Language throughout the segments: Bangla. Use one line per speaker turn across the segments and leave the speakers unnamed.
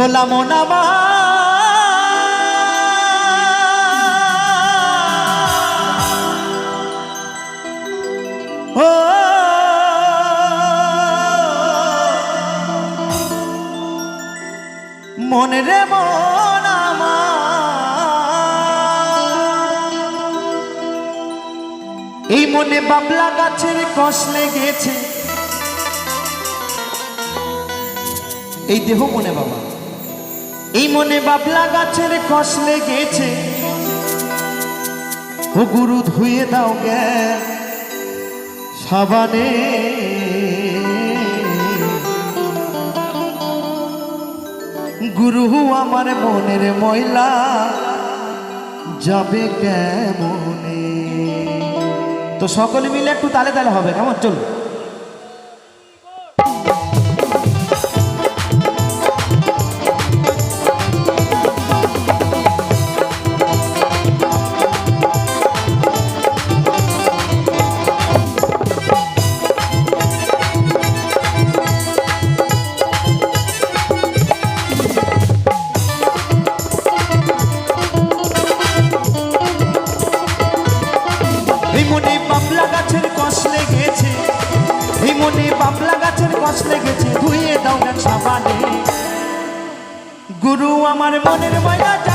হলাম নামা ও। মনে রে মন এই মনে বাবলা গাছের কষ লেগেছে। এই দেহ মনে বাবা। এই মনে বাবলা গাছের কষ লেগেছে। ও গুরু ধুয়ে দাও গে সাবানে। গুরু আমার মনের ময়লা যাবে কেমনে? তো সকলে মিলে একটু তালে তালে হবে, কেমন? চলো লেগেছে ধুয়ে দাও না সাবানে। গুরু আমার মনের ময়লা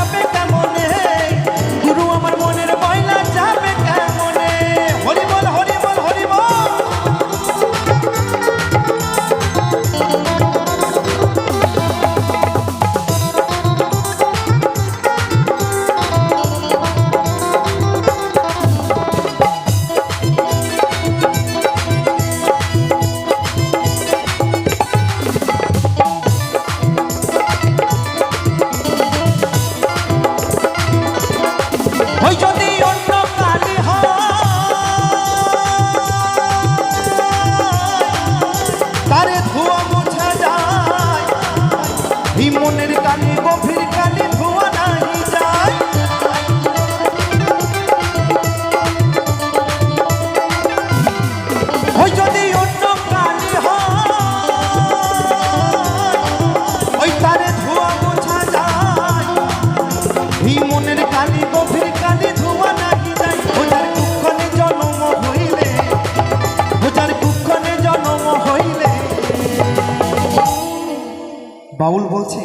বাউল বলছে,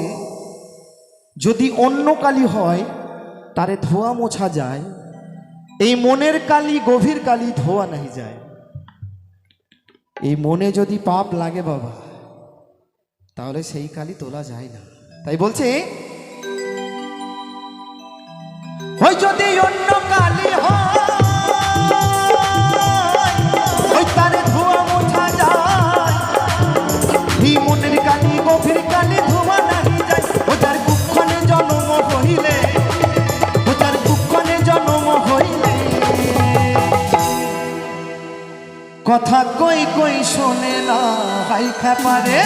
যদি অন্য কালি হয়, তারে ধোয়া মোছা যায়। এই মনের কালি, গভীর কালি ধোয়া নাহি যায়। এই মনে যদি পাপ লাগে বাবা, তাহলে সেই কালি তোলা যায় না। তাই বলছে যদি অন্য কথা কই কই শোনে না, হাই খেপারে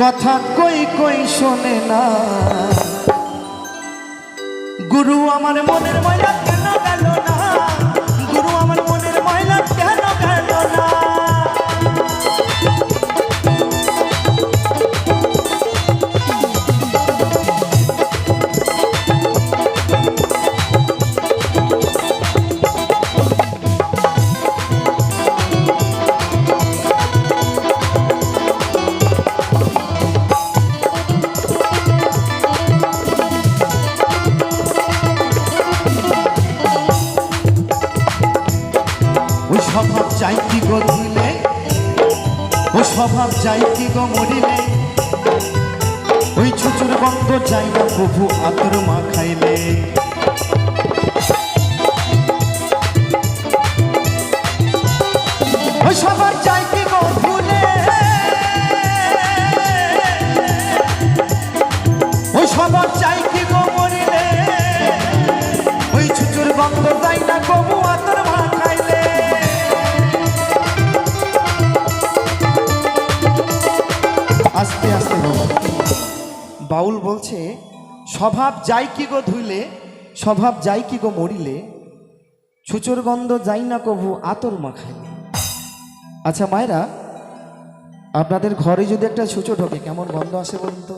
কথা কই কই শোনে না। গুরু আমার মনের ময়লা কেন গেল না। ও যাই কি গো মরিলে? ওই ছুচুর গন্ধ যাই না প্রভু আতর মা খাইলে। স্বভাব চাই কি গো বাউল বলছে, স্বভাব যাই কি গো ধুইলে, স্বভাব যাই কি গো মরিলে, ছুচোর গন্ধ যাই না কভু আতর মাখাইলে। আচ্ছা মায়েরা, আপনাদের ঘরে যদি একটা ছুঁচো ঢোকে, কেমন গন্ধ আসে বলুন তো?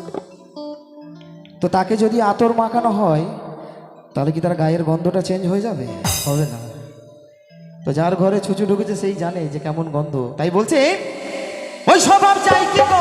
তো তাকে যদি আতর মাখানো হয়, তাহলে কি তার গায়ের গন্ধটা চেঞ্জ হয়ে যাবে? হবে না। তো যার ঘরে ছুঁচো ঢুকেছে, সেই জানে যে কেমন গন্ধ। তাই বলছে, ওই স্বভাব চাই কি গো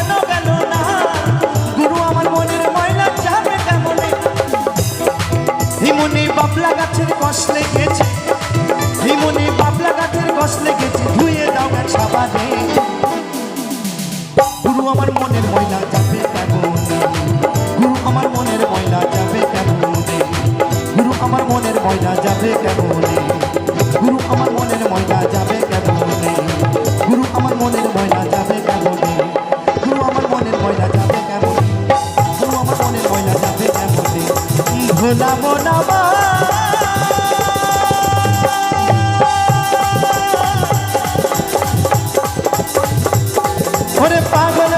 হিমনে বাবলা গাছের কষ লেগেছে। হিমনে বাবলা গাছের কষ লেগেছে, ধুয়ে দাও গাছ সাবানে। গুরু আমার মনের ময়লা যাবে কেমন? গুরু আমার মনের ময়লা যাবে কেমন? গুরু আমার মনের ময়লা যাবে কেমন? পাগল